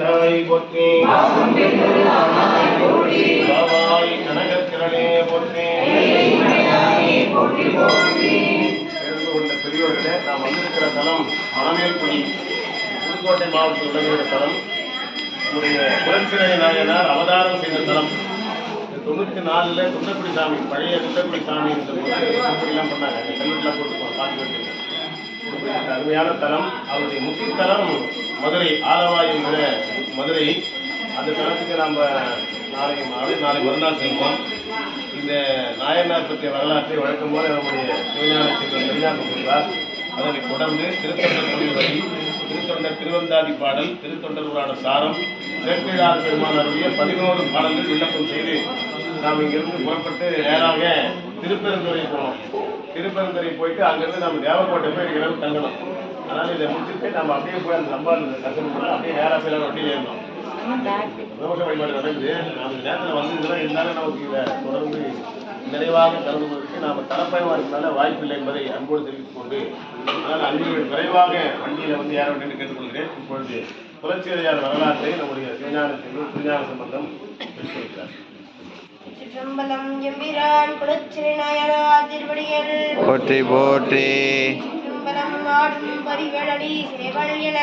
தாய் போற்றி. பாவாய் கனகத்திரளே போற்றி. எழுந்து கொண்ட பெரியோர்களே நாம் வந்திருக்கிற தலம் மணமேல்குடி புதுக்கோட்டை மாவட்டத்தில் விளங்குகிற தலம் நம்முடைய குலச்சிறை நாயனார் அவதாரம் செய்த தலம். இந்த தொண்ணூற்றி நாலில் துண்டக்குடி சாமி பழைய துண்டக்குடி சாமி எல்லாம் பண்ணாங்க. அந்த கல்வெட்டுலாம் போட்டுக்கோங்க பார்த்து வச்சுருக்கேன் அருமையான தலம். அவருடைய முக்கிய தலம் மதுரை ஆலவாய் என்கிற மதுரை. அந்த தளத்துக்கு நாம் நாளைக்கு நாளை நாளை மறுநாள் செல்வோம். இந்த நாயனார் பற்றிய வரலாற்றை வழக்கம் போல நம்முடைய சிவஞான செல்வன் வெளிநாட்டு கொள்வார் அதனை தொடர்ந்து திருத்தொண்டர் தொழில் வழி திருத்தொண்டர் திருவந்தாதி பாடல் திருத்தொண்டர்களான சாரம் சேர்க்கையார் பெருமானருடைய பதினோரு பாடல்கள் விண்ணப்பம் செய்து நாம் இங்கிருந்து புறப்பட்டு நேராக திருப்பெருந்துறை போனோம். திருப்பெருந்துறை போயிட்டு அங்கிருந்து நம்ம தேவக்கோட்டை போய் இரவு தங்கணும். அதனால இதை முடிச்சுட்டு நம்ம அப்படியே போய் அந்த தரிசனம் பண்ணி அப்படியே நேராக போய் வண்டியில் ஏறணும். வழிபாடு நாம் இந்த நேரத்தில் வந்ததுலாம் இருந்தாலும் நமக்கு இதை தொடர்ந்து நிறைவாக கலந்து கொள்வதற்கு நாம் தலைப்பயமாக இருக்கிறனால வாய்ப்பில்லை என்பதை அன்போடு தெரிவித்துக் கொண்டு அதனால் அன்புகள் விரைவாக வண்டியில் வந்து ஏற வேண்டும் என்று கேட்டுக்கொள்கிறேன். இப்பொழுது புரட்சியார் வரலாற்றை நம்முடைய சிவஞான சிவஞான சம்பந்தம் எடுத்துரைக்கிறார் சிற்றம்பலம் எம்பிரான் குலச்சிறை நாயனா திருவடிகள் போற்றி போற்றி. சிற்றம்பலம் நாடும் பரிவழி சிறைகள் என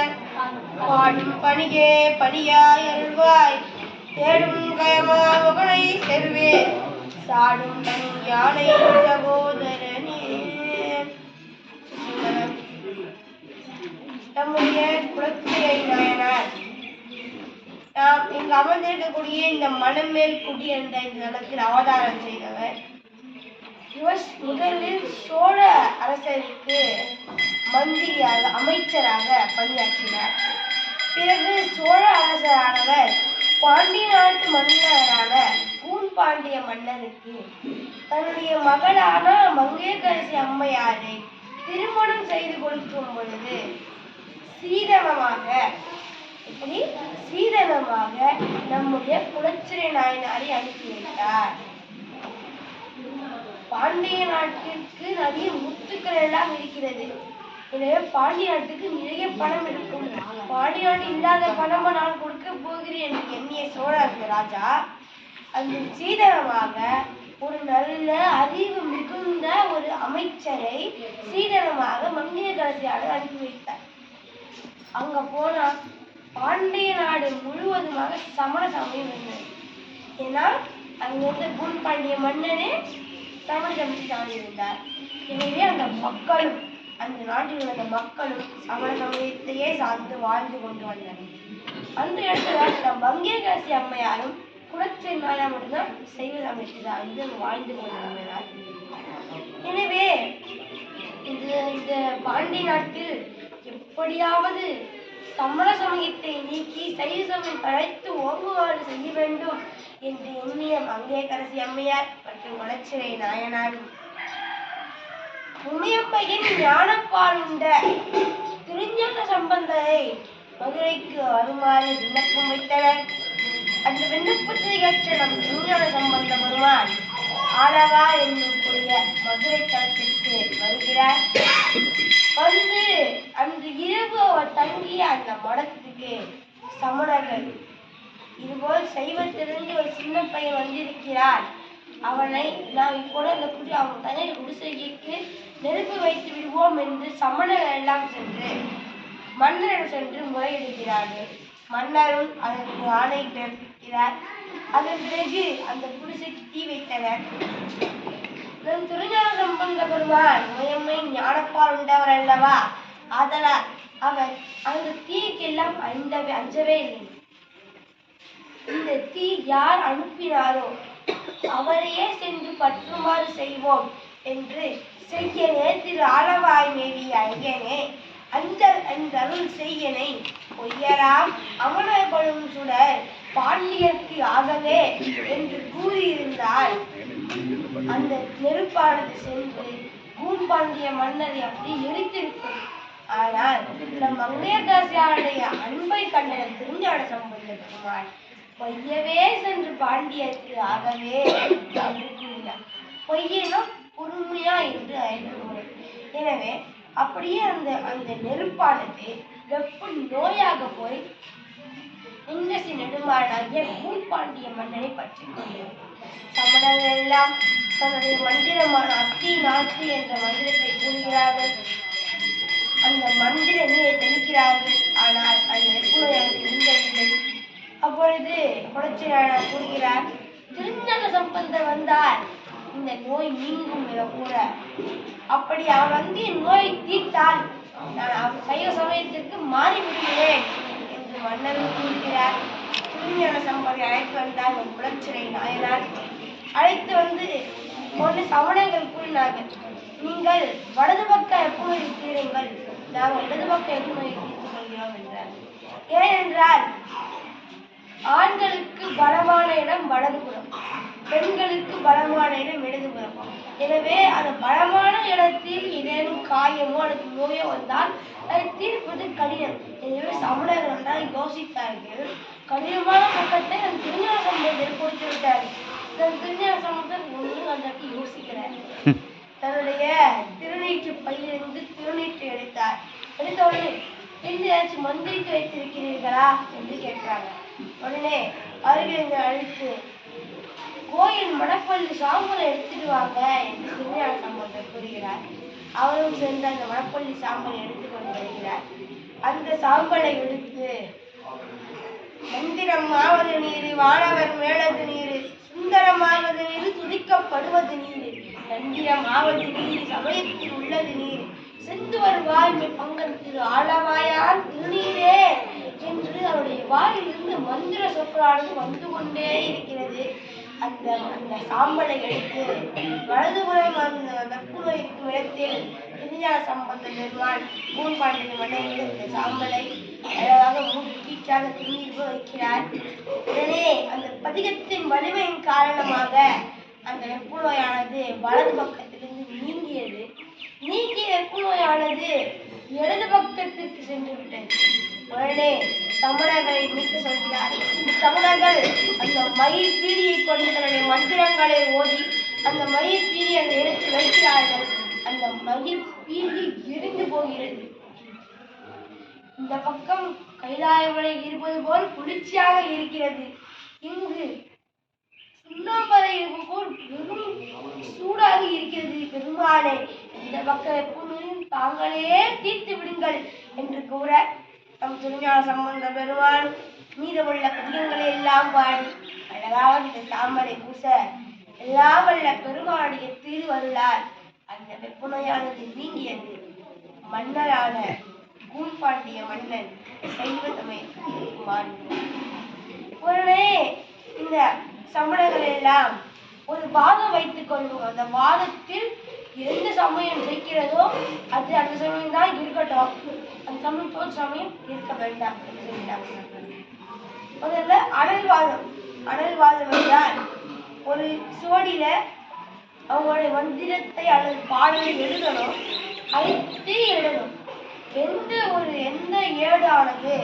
பாடும் பணியே பணியாய் தேடும் கயமா முகனை செல்வே. சாடும் தன் யானை சகோதரனே. நம்முடைய நாயனார் கவர்ந்திருக்கக்கூடிய அமர்ந்திருக்கக்கூடிய இந்த மனமேல் குடி என்ற இந்த தளத்தில் அவதாரம் செய்தவர். இவர் முதலில் சோழ அரசருக்கு மந்திரியாக அமைச்சராக பணியாற்றினார். பிறகு சோழ அரசரானவர் பாண்டிய நாட்டு மன்னரான கூன் பாண்டிய மன்னருக்கு தன்னுடைய மகளான மங்கையரசி அம்மையாரை திருமணம் செய்து கொடுக்கும் பொழுது சீதனமாக இப்படி சீதனமாக நம்முடைய குலச்சிறை நாயனாரை அனுப்பி வைத்தார். பாண்டிய நாட்டிற்கு நிறைய முத்துக்கள் எல்லாம் இருக்கிறது. எனவே பாண்டிய நாட்டுக்கு நிறைய பணம் இருக்கும். பாண்டிய நாட்டு இல்லாத பணம் நான் கொடுக்க போகிறேன் என்று எண்ணிய சோழர்கள் ராஜா அந்த சீதனமாக ஒரு நல்ல அறிவு மிகுந்த ஒரு அமைச்சரை சீதனமாக மங்கிய கலசியாக அனுப்பி வைத்தார். அங்க போனா பாண்டிய நாடு முழுவதுமாக சமண சமயம் இருந்தது ஏன்னா அங்கே இருந்த குண் பாண்டிய மன்னனே சமண சமயத்தை சார்ந்திருந்தார் எனவே அந்த மக்களும் அந்த நாட்டில் உள்ள மக்களும் சமண சமயத்தையே சார்ந்து வாழ்ந்து கொண்டு வந்தனர். அந்த இடத்துல நம் வங்கியகாசி அம்மையாரும் குலச்சை நாயா மட்டும்தான் சைவ சமயத்தை சார்ந்து வாழ்ந்து கொண்டு எனவே இது இந்த பாண்டி நாட்டில் எப்படியாவது சமண சமயத்தை நீக்கி சைவ சமயம் பழைத்து ஓங்குவாறு செய்ய வேண்டும் என்று எண்ணிய மங்கையரசி அம்மையார் மற்றும் வளச்சிறை நாயனாரும் உமையப்பையின் ஞானப்பால் உண்ட திருஞான சம்பந்தரை மதுரைக்கு வருமாறு விண்ணப்பம் வைத்தனர். அந்த விண்ணப்பத்தை ஏற்ற நம் திருஞான சம்பந்த பெருமான் ஆலவா என்னும் கூடிய மதுரை தளத்திற்கு வருகிறார். வந்து அன்று இரவு அவர் தங்கிய அந்த மடத்துக்கு சமணர்கள் இதுபோல் சைவத்திலிருந்து ஒரு சின்ன பையன் வந்திருக்கிறார். அவனை நாம் இப்போது அந்த குடி அவன் தனி குடிசைக்கு நெருப்பு வைத்து விடுவோம் என்று சமணர்கள் எல்லாம் சென்று மன்னரிடம் சென்று முறையிடுகிறார்கள். மன்னரும் அதற்கு ஆணை பிறப்பிக்கிறார் அதன் பிறகு அந்த குடிசைக்கு தீ வைத்தனர் நம் திருஞான சம்பந்த பெருமான் முயம்மை ஞானப்பால் உண்டவர் அல்லவா? ஆதலால் அவர் அந்த தீக்கெல்லாம் அஞ்சவே அஞ்சவே இல்லை. இந்த தீ யார் அனுப்பினாரோ அவரையே சென்று பற்றுமாறு செய்வோம் என்று செய்யனே திரு ஆலவாய் மேவி ஐயனே அந்த அந்த அருள் செய்யனை பொய்யராம் அமலப்படும் சுடர் பாண்டியர்க்கு ஆகவே என்று கூறியிருந்தால் அந்த நெருப்பானது சென்று கூம்பாண்டிய மன்னரை அப்படி எரித்திருக்கும் ஆனால் நம் மங்கையர்காசியாருடைய அன்பை கண்டன திருஞான சம்பந்த பொய்யவே சென்று பாண்டியருக்கு ஆகவே என்று கூறினார் பொய்யனும் பொறுமையா என்று அறிந்து எனவே அப்படியே அந்த அந்த நெருப்பானது வெப்ப நோயாக போய் இங்கசி நெடுமாளாகிய பூப்பாண்டிய மன்னனை பற்றி கொண்டது சமணர்கள் எல்லாம் தன்னுடைய மந்திரமான அத்தி நாட்டு என்ற மந்திரத்தை கூறுகிறார்கள். அந்த மந்திர நீரை தெளிக்கிறார்கள். ஆனால் அந்த எனக்கு இருந்ததில்லை அப்பொழுது குலச்சிராயனர் கூறுகிறார் திருஞான சம்பந்தர் வந்தால் இந்த நோய் நீங்கும் என கூற அப்படி அவர் வந்து என் நோயை தீர்த்தால் நான் அவர் சைவ சமயத்திற்கு மாறி மன்னரும் மன்னர் கூறுகிறார் திருஞான அழைத்து வந்தார் ஒரு புலச்சிறை நாயனார். அழைத்து வந்து ஒன்று சமணங்கள் கூறினார்கள். நீங்கள் வலது பக்க எப்போது தீருங்கள் நாங்கள் இடது பக்க எப்போது தீர்த்து கொள்கிறோம் என்றார். ஏனென்றால் ஆண்களுக்கு பலமான இடம் வலதுபுறம் பெண்களுக்கு பலமான இடம் இடதுபுறம் எனவே அந்த பலமான இடத்தில் ஏதேனும் காயமோ அல்லது நோயோ வந்தால் அதை தீர்ப்பது கடினம் எனவே சமணர்கள் தான் யோசித்தார்கள் கடினமான பக்கத்தை அந்த திருஞான சம்பந்தர் கொடுத்து விட்டார்கள் இந்த திருஞான சம்பந்தர் ஒன்றும் அந்த யோசிக்கிறார் தன்னுடைய திருநீற்று பையிலிருந்து திருநீற்று எடுத்தார் எடுத்த உடனே என்ன ஏதாச்சும் மந்திரித்து வைத்திருக்கிறீர்களா என்று கேட்டாங்க உடனே அருகில் இருந்து அழைத்து கோயில் மடப்பள்ளி சாம்பலை எடுத்துட்டு வாங்க என்று திருஞான சம்பந்தர் கூறுகிறார் அவரும் சென்று அந்த மணப்பள்ளி சாம்பலை எடுத்துக்கொண்டு வருகிறார். அந்த சாம்பலை எடுத்து மந்திரம் ஆவது நீர் வானவர் மேலது நீர் சுந்தரமாவது நீரு துதிக்கப்படுவது நீர். தந்திரம் ஆவது நீர் சமயத்தில் உள்ளது நீர். செந்துவர் வருவாய் பங்கன் திரு ஆளவாயான் திருநீரே என்று அவருடைய வாயிலிருந்து மந்திர சொற்களானது வந்து கொண்டே இருக்கிறது. அந்த அந்த சாம்பலை எடுத்து இருக்கும் இந்தியா திருஞான சம்பந்த பெருமான் பூன்பாண்டிய மனையில் இந்த சாம்பலை அழகாக மூக்கீட்டாக திரும்பி வைக்கிறார். உடனே அந்த பதிகத்தின் வலிமையின் காரணமாக அந்த வெப்புநோயானது வலது பக்கத்திலிருந்து நீங்கியது நீங்கிய வெப்புநோயானது இடது பக்கத்திற்கு சென்று விட்டது. உடனே சமணர்களை மீட்க சொல்கிறார். சமணர்கள் அந்த மயிர் பீடியை கொண்டு தன்னுடைய மந்திரங்களை ஓதி அந்த மயிர் பீடி அந்த இடத்தில் வைக்கிறார்கள். அந்த மயில் பீடி எரிந்து போகிறது. இந்த பக்கம் கைலாயமலை இருப்பது போல் குளிர்ச்சியாக இருக்கிறது. இங்கு சுண்ணாம்பலை இருக்கும் போல் வெறும் சூடாக இருக்கிறது. பெருமாளே இந்த பக்கம் எப்பொழுதும் தாங்களே தீர்த்து விடுங்கள் என்று கூற நம் திருஞான சம்பந்த பெருமாள் மீதமுள்ள பதிகங்களை எல்லாம் பாடி அழகாக இந்த தாமரை பூச எல்லாம் வல்ல பெருமாளுடைய திருவருளால் வெப்புநோயானது நீங்கியது மன்னரான கூன்பாண்டிய மன்னன் சைவத்தமை உடனே இந்த சமணர்கள் எல்லாம் ஒரு வாதம் வைத்துக் கொள்வோம் அந்த வாதத்தில் எந்த சமயம் ஜெயிக்கிறதோ அது அந்த சமயம் தான் இருக்கட்டும். அந்த சமயம் தோல் சமயம் இருக்க வேண்டாம் என்று சொல்லிட்டாங்க முதல்ல அனல்வாதம் அனல்வாதம் என்றால் ஒரு சுவடியில அவங்களுடைய மந்திரத்தை அல்லது பாடலை எழுதணும். அழைத்து எழுதணும். எந்த ஒரு எந்த ஏடானது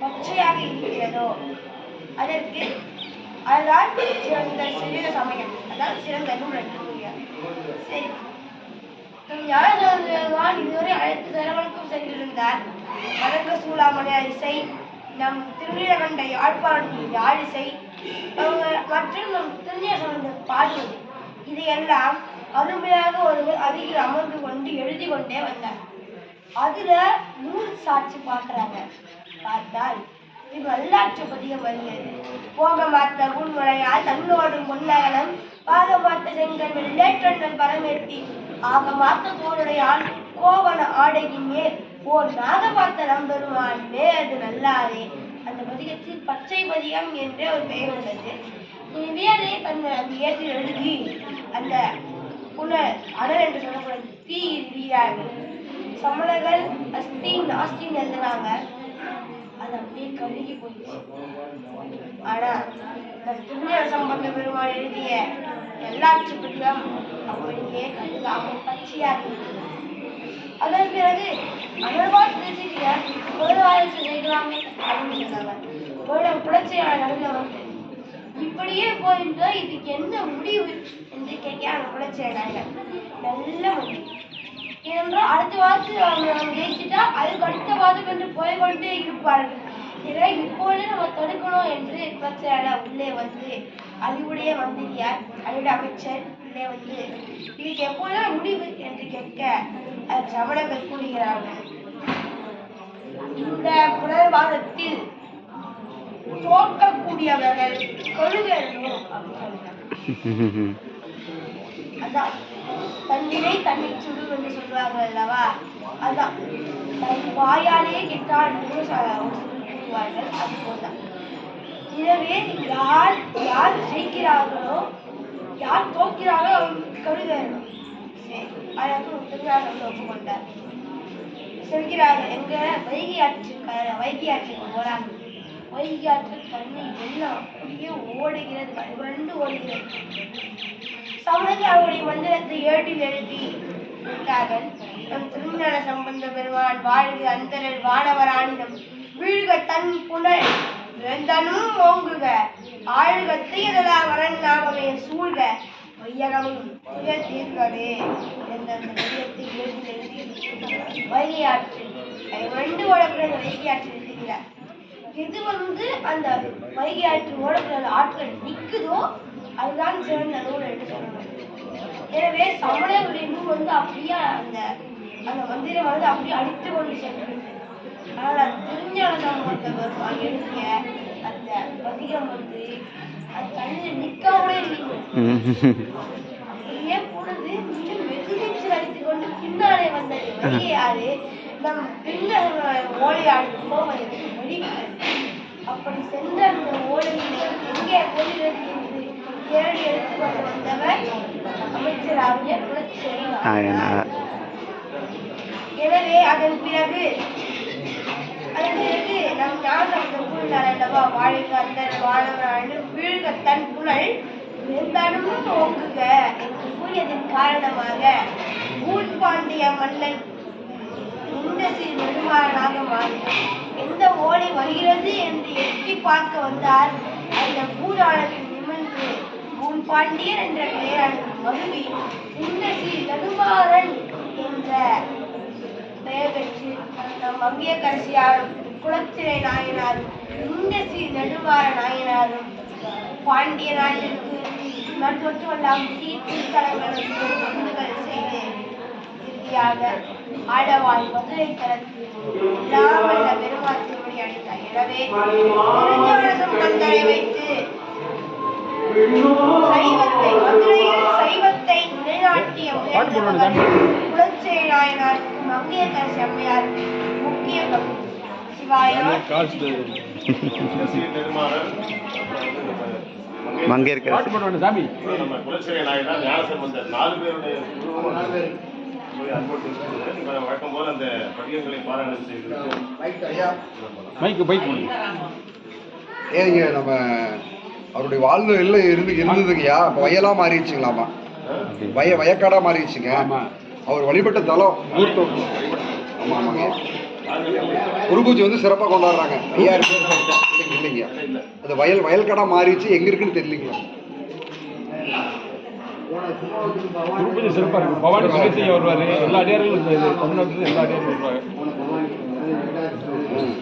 பச்சையாக இருக்கிறதோ அதற்கு அதுதான் சிறந்த சிறிய சமயம். அதான் சிறந்த நூல் என்று கூறுகிறார். சரி. யாழ்வான் ஞானசம்பந்தர் இதுவரை அனைத்து தரவனுக்கும் சென்றிருந்தார். வடக்கு சூளாமணி இசை நம் திருநீலகண்ட யாழ்ப்பாணத்தில் யாழிசை அவங்க மற்றும் நம் திருநீலகண்டர் பாடுவது இதையெல்லாம் அருமையாக ஒருவர் அருகில் அமர்ந்து கொண்டு எழுதி கொண்டே வந்தார். அதுல நூல் சாட்சி பார்க்கறாங்க. பார்த்தால் இது வரலாற்று பதியம் வருகிறது போக மாத்த உண்முறையால் தன்னோடும் பொன்னகலம் பாக மாத்த செங்கல் வெள்ளேற்றங்கள் பரமேற்றி ஆக மாத்த தோளுடையான் கோவன ஆடையின் மேல் ஓர் நாக பார்த்த நம்பெருமான் அது நல்லாதே. அந்த பதிகத்தில் பச்சை பதிகம் என்ற ஒரு பெயர் உள்ளது. எனவே அதை தன் அந்த ஏற்றில் எழுதி அந்த புன அனல் என்று சொல்லக்கூடிய தீ எரிகிறார்கள் சமணர்கள் அஸ்தி நாஸ்தின்னு எழுதுனாங்க அது அப்படியே கருகி போயிடுச்சு. ஆனா நம் சம்பந்த பெருமாள் எழுதிய எல்லா பதிகம் அப்படியே கருகாமல் பச்சையாக அதன் பிறகு அனல்வாட் பேசிக்கிறார் ஒரு ஆயிரத்தி செய்யலாமே அப்படின்னு சொன்னாங்க. ஒரு புரட்சியான நடுவில் இப்படியே போயிருந்தோம் இதுக்கு என்ன முடிவு என்று கேட்க அந்த செய்கிறாங்க நல்ல முடிவு. ஏனென்றால் அடுத்த வாரத்தில் அவங்க நம்ம ஜெயிச்சுட்டா அதுக்கு அடுத்த வாரம் என்று போய் கொண்டே இருப்பார்கள். இதை இப்பொழுது நம்ம தடுக்கணும் என்று பிரச்சனை உள்ளே வந்து அறிவுடைய மந்திரியார் அறிவுடைய அமைச்சர் உள்ளே வந்து இதுக்கு எப்போதும் முடிவு? என்று கேட்க சமணங்கள் கூறுகிறார்கள். இந்த புனர்வாதத்தில் தோற்கக்கூடியவர்கள் கொழுகணும் அப்படின்னு சொல்றாங்க. அதான். தன்னிலை தன்னை சுடு என்று சொல்வார்கள் அல்லவா? அதான். தன் வாயாலே கெட்டால் என்று கூறுவார்கள். அது போல்தான் எனவே யார் யார் ஜெயிக்கிறார்களோ யார் தோற்கிறார்களோ அவங்க கருதணும் சரி. அதற்கு திருவிழாவில் ஒப்புக்கொண்டார் சொல்கிறார்கள் எங்க வைகை ஆற்று க- வைகை ஆற்றுக்கு போறாங்க. வைகை ஆற்று தண்ணி எல்லாம் அப்படியே ஓடுகிறது புரண்டு ஓடுகிறது. சமணர்கள் அவருடைய மந்திரத்தை ஏட்டில் எழுதி விட்டார்கள். நம் திருமண சம்பந்த பெருமான் வாழ்க அந்தரர் வானவரானிடம் வீழ்க தன் புனல் வேந்தனும் ஓங்குக. ஆழ்க தீயதெல்லாம் வரன் நாமமே சூழ்க. வையகமும் துய தீர்க்கவே என்ற அந்த விடயத்தை ஏட்டில் எழுதி வைகை ஆற்று ரெண்டு வைகை எது வந்து அந்த வைகை ஆற்று ஓடக்கூடிய ஆட்கள் நிற்குதோ அதுதான் சிறந்த நூல் என்று சொல்லணும் எனவே சமணர்களுடைய இன்னும் வந்து அப்படியே அந்த அந்த மந்திரம் வந்து அப்படியே அடித்து கொண்டு சென்றது. அதனால் திருஞானதான் திருஞான வாங்கி எழுதிய அந்த பதிகம் வந்து அது தண்ணியில் நிற்காமலே இல்லைங்க அப்படியே பொழுது மீண்டும் வெகு நீச்சல் அடித்துக் கொண்டு பின்னாலே வந்தது. வெளியாறு நம் பின்னர் ஓலையாடு போவது வெளியே அப்படி சென்ற அந்த ஓலையிலே எங்கே போகிறது என்று தேடி எடுத்துக்கொண்டு வந்தவர் குலச்சேரி நாயனார். எனவே அதன் பிறகு அதன் பிறகு நம் ஞானசம்பந்த கூறினார் அல்லவா வாழ்க அந்த வாழவராண்டு வீழ்க தன் புனல் வெந்தானும் ஓங்குக என்று கூறியதன் காரணமாக ஊர்பாண்டிய மன்னன் இந்த சிறு நெடுமாறனாக மாறினார் எந்த ஓலை வருகிறது என்று எட்டி பார்க்க வந்தார். அந்த ஊராளர்கள் நிமிர்ந்து உன் பாண்டியர் என்ற பெயரான மருவி இந்த சிறு என்ற பெயர் பெற்று நம் மங்கையரசியாரும் குலத்திரை நாயனாரும் இந்த ஸ்ரீ நெடுமாற நாயனாரும் பாண்டிய நாட்டிற்கு மட்டுமல்லாம் தீர்த்தலங்களுக்கு விருதுகள் செய்து இறுதியாக ஆடவாய் மதுரை தரத்து இல்லாமல் பெருமாள் திருமணி அடைந்தார் எனவே சம்பந்தரை வைத்து சைவத்தை மதுரையில் சைவத்தை நிலைநாட்டிய உயர்ந்தவர் குலச்சேரி நாயனார் மங்கையரசி அம்மையார் முக்கிய பங்கு சிவாயினார் சசி பெருமாறன் மங்கை இருக்கிற சாமி. ஞானசம்பந்தர் நாலு பேருடைய அன்போடு வழக்கம் போல அந்த பாராயணம் மைக்கு பைக் ஒன்று ஏங்க நம்ம அவருடைய வாழ்வு எல்லாம் இருந்து இருந்ததுங்கய்யா? இப்போ வயலா மாறிடுச்சுங்களாமா? வய வயக்காடா மாறிடுச்சுங்க. அவர் வழிபட்ட தலம். ஊர்த்தோம் ஆமா ஆமாங்க. குரு பூஜை வந்து சிறப்பாக கொண்டாடுறாங்க. பேர் இல்லைங்க இல்லைங்க. அது வயல் வயல்காடா மாறிடுச்சு. எங்க இருக்குன்னு தெரியலீங்களா? திருப்பதி சிறப்பாக இருக்கும் பவானி சுகத்தையும் வருவார் எல்லா அடியார்களும் தமிழ்நாட்டில் எல்லா அடியார்களும் வருவாங்க ம்.